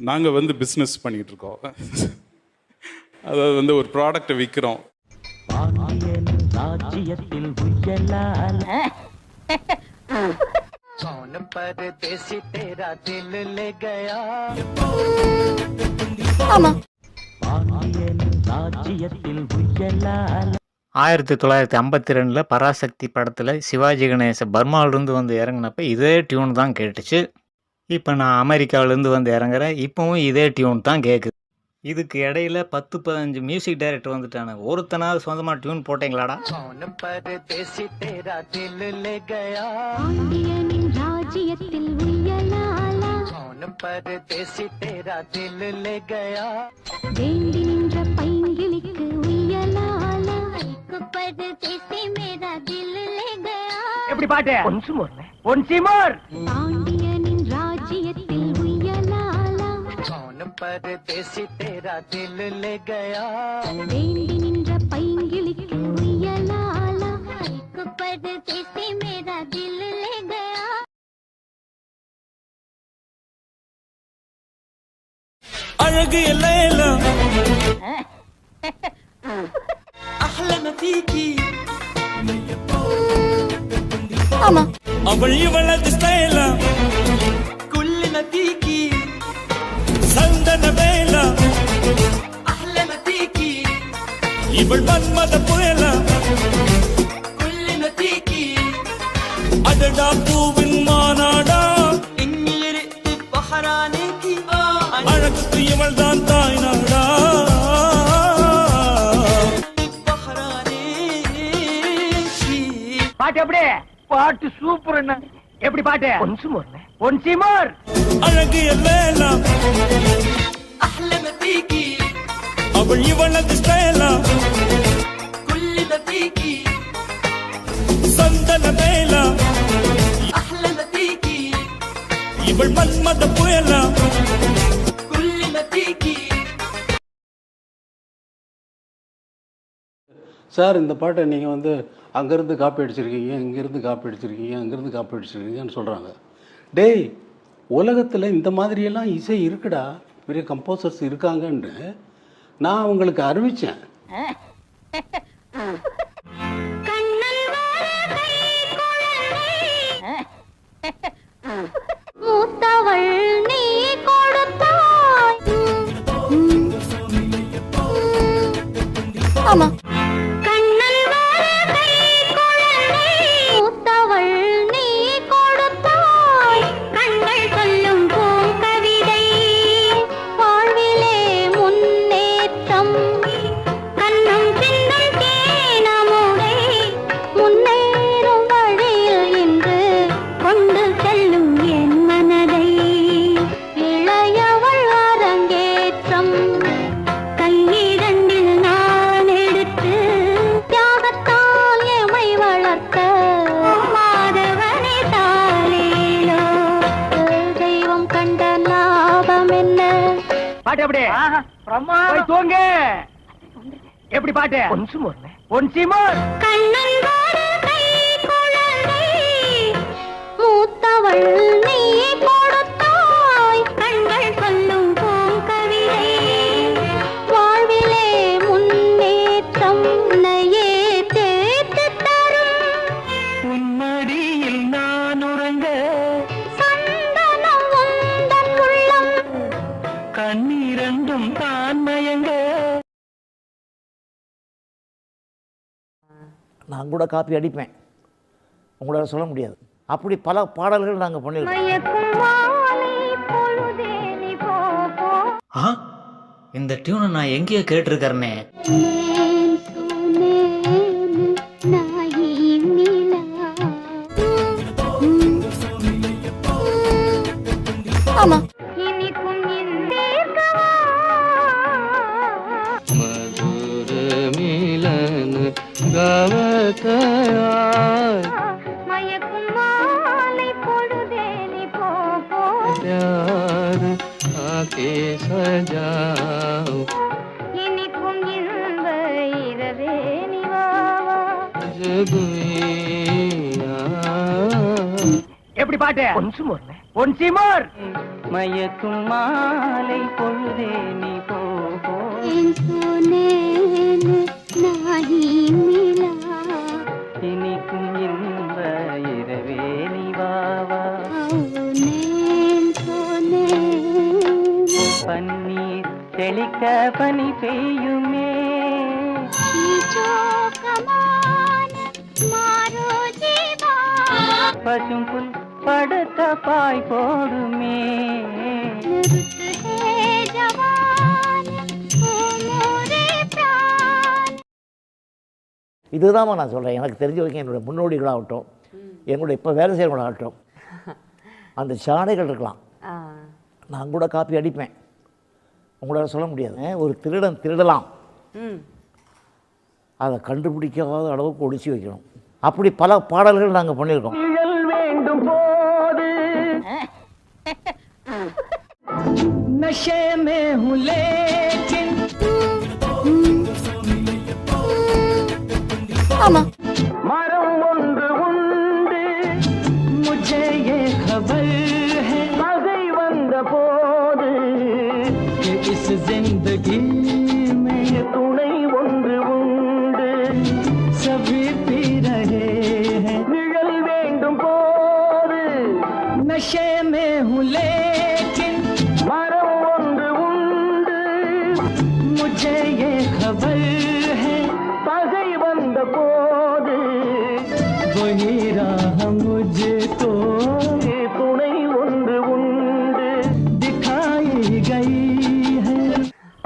நாங்கள் வந்து பிஸ்னஸ் பண்ணிகிட்ருக்கோம் அதாவது வந்து ஒரு ப்ராடக்டை விற்கிறோம் ஆயிரத்தி தொள்ளாயிரத்தி ஐம்பத்தி ரெண்டில் பராசக்தி படத்தில் சிவாஜி கணேச பர்மாவிலிருந்து வந்து இறங்கினப்ப இதே டியூன் தான் கேட்டுச்சு. இப்போ நான் அமெரிக்காவிலேருந்து வந்து இறங்குறேன். இப்போவும் இதே டியூன் தான் கேட்குது இதுக்கு இடையில பத்து பதினஞ்சு மியூசிக் டைரக்டர் வந்துட்டானு. ஒருத்தனாவது சொந்தமாக டியூன் போட்டீங்களாடா? எப்படி பாட்டு? ஒன்சுமோர் ஒன்சிமோர் தாண்டி परदेसी तेरा दिल ले गया परदेसी मेरा दिल ले गया أرقي ليلى أحلم فيكي أنا أبلي ولد ستايلة كل ما فيكي சந்தன வேல. இவள் மன்மத புயல. அடடா பூவின் மாநாடா அழகுக்கு இவள் தான் தாய் நாடா. பாட்டு எப்படி பாட்டு சூப்பர் என்ன எப்படி பாட்டு? ஒன்சு மோர் ஒன்சி மோர் அழகு எல்லாம்? அஹ்லன தீக்கி அவள் இவளது ஸ்டைலா குல்லின தீக்கி சந்தன மேலா. அஹ்லன தீக்கி இவள் மன்மத புயலா. குல்லின தீக்கி சார் இந்த பாட்டை நீங்கள் வந்து அங்கேருந்து காப்பி அடிச்சிருக்கீங்க இங்கேருந்து காப்பி அடிச்சிருக்கீங்க அங்கேருந்து காப்பி அடிச்சிருக்கீங்கன்னு சொல்கிறாங்க டேய் உலகத்தில் இந்த மாதிரியெல்லாம் இசை இருக்குடா பெரிய கம்போசர்ஸ் இருக்காங்கன்னு நான் அவங்களுக்கு அறிவித்தேன் பாட்டு எப்படி? போய் தூங்க. எப்படி பாட்டு? ஒன்சி மோர் கண்ணன் மூத்தவள் நீ. நான் கூட காப்பி அடிப்பேன். உங்களால் சொல்ல முடியாது. அப்படி பல பாடல்கள் நாங்கள் பண்ணியிருக்கோம். இந்த டியூனை நான் எங்கேயோ கேட்டிருக்கறனே. மயக்கும் மாலை பொழுதே நீ போ போ. இனிக்கும் இன்ப இரவே நீ வா வா. எப்படி பாட்டு? ஒன்சு மோர் ஒன்சி மோர் மயக்கும் மாலை பொழுதே நீ போ போ. இனிக்கும் தெளிக்க பனி பெய்யுமே பசும் புல் படுத்த பாய் போடுமே. இதுதான் நான் சொல்கிறேன் எனக்கு தெரிஞ்ச வரைக்கும் என்னுடைய முன்னோடிகளாகட்டும் என்னுடைய இப்போ வேலை செய்கிறவங்களாகட்டும் அந்த சாடைகள் இருக்கலாம். நான் கூட காப்பி அடிப்பேன். உங்களால் சொல்ல முடியாது ஒரு திருடன் திருடலாம் அதை கண்டுபிடிக்காத அளவுக்கு ஒழிச்சு வைக்கணும் அப்படி பல பாடல்கள் நாங்கள் பண்ணியிருக்கோம் நிழல் வேண்டும் போது नशे में हूँ लेकिन மரம் ஒன்று உண்டு मुझे ये खबर है பகை வந்த போது कि इस जिंदगी में துணை ஒன்று உண்டு सभी पी रहे हैं நிழல் வேண்டும் போது नशे में हूँ लेकिन மரம் ஒன்று உண்டு मुझे ये खबर है பகை வந்த போது वही राह मुझको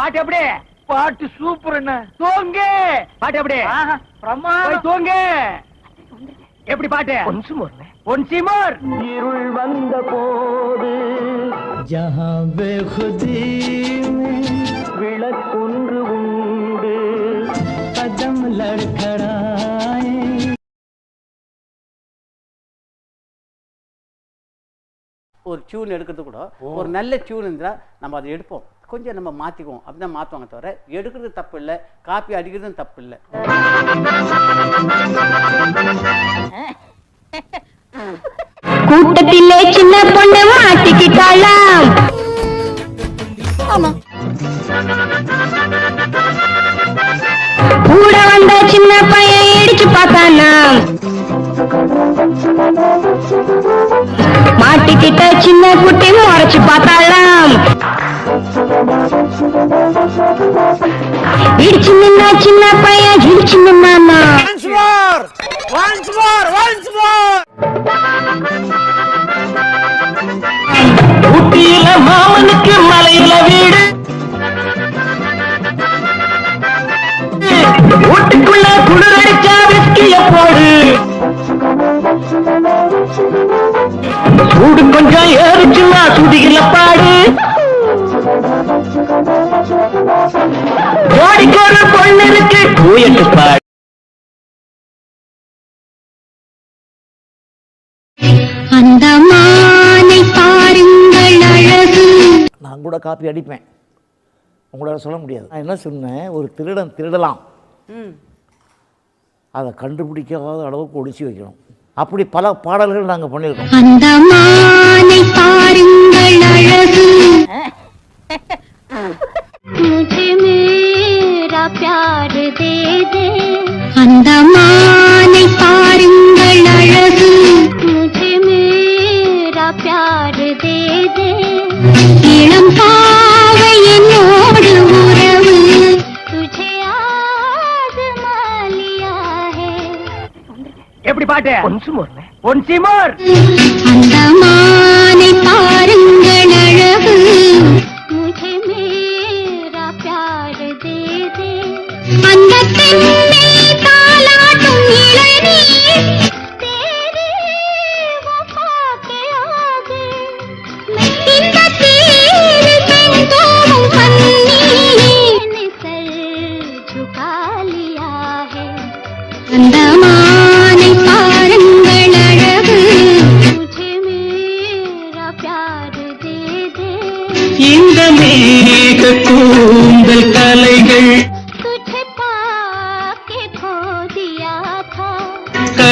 பாட்டு எப்படி பாட்டு சூப்பர் என்ன? தூங்க. பாட்டு எப்படி பிரம்மா தூங்க. எப்படி பாட்டு? ஒன்சு மோர் ஒன்சி மோர் இருள் வந்த போது ஜஹா பெகுதி விளக்கொன்று உண்டு. கதம் லட்கடாயே ஒரு டியூன் எடுக்கிறது கூட ஒரு நல்ல டியூன் இருந்தால் நம்ம அதை எடுப்போம். கொஞ்சம் நம்ம மாற்றிக்குவோம் அப்படிதான் மாற்றுவாங்க தவிர எடுக்கிறது தப்பு இல்லை காப்பி அடிக்கிறதும் தப்பு இல்லை கூட்டத்திலே சின்ன பொண்ணு மாட்டிக்கிட்டாளாம். கூட வந்த சின்ன பையன் இடிச்சு பார்த்தானாம். மாட்டிக்கிட்ட சின்ன குட்டி முறைச்சு பார்த்தாளாம் இடிச்சு நின்னா சின்ன பையன் இடிச்சு நின்னானா ஊட்டியில மாமனுக்கு மலையில வீடு. வீட்டுக்குள்ள குளிர் அடிச்சா விஸ்கிய போடு. சூடு கொஞ்சம் ஏறிச்சுன்னா சுதியில ஒரு பொண்ணு கூயட்டு பாடு. அந்த மானை பாருங்கள் அழகு. நான் கூட காப்பி அடிப்பேன். உங்களால சொல்ல முடியாது. நான் என்ன சொன்னேன்? ஒரு திருடன் திருடலாம். அதை கண்டுபிடிக்காத அளவுக்கு ஒழிச்சு வைக்கணும். அப்படி பல பாடல்கள் நாங்க பண்ணியிருக்கோம். அந்த மானை பாருங்கள் அழகு. प्यार दे दे அந்த மானை பாருங்கள் அழகு मुझे मेरा प्यार दे दे இளம் பாவை என்னோடு உறவு तुझे आजमा लिया है எப்படி பாட்டு ஒன்சு மோர் ஒன்சி மோர் அந்த மானை அந்த தென்னை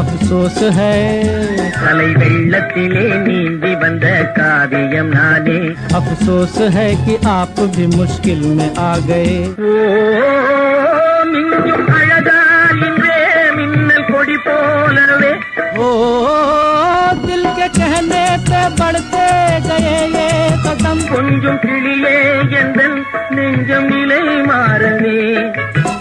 अफसोस है கலை வெள்ளத்திலே நீந்தி வந்த காவியம் நானே अफसोस है कि आप भी मुश्किल में आ गए ஓ மிஞ்சும் அழகால் இன்றே மின்னல் கொடி போலவே ओ दिल के कहने पे बढ़ते गए ये कदम கொஞ்சம் கிளியே எந்தன் நெஞ்சம் நிலை மாறவே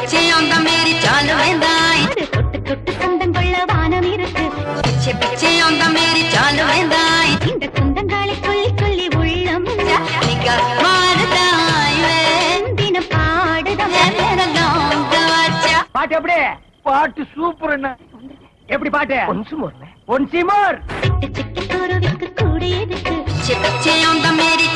பிச்சை அந்த மேரி சாலு வேந்தாய். தொட்டு தொட்டு சொந்தம் கொள்ள வானம் இருக்கு. பிச்சை பிச்சை அந்த மேரி சாலு வேந்தாய். இந்த சொந்தங்களை கொள்ளி கொள்ளி உள்ளம் பாட்டு எப்படி? பாட்டு சூப்பர் என்ன? எப்படி பாட்டு? ஒன்சு மோர் ஒன்சி மோர் சிட்டுக்குருவிக்கு கூட எதுக்கு பிச்சை பிச்சை அந்த மேரி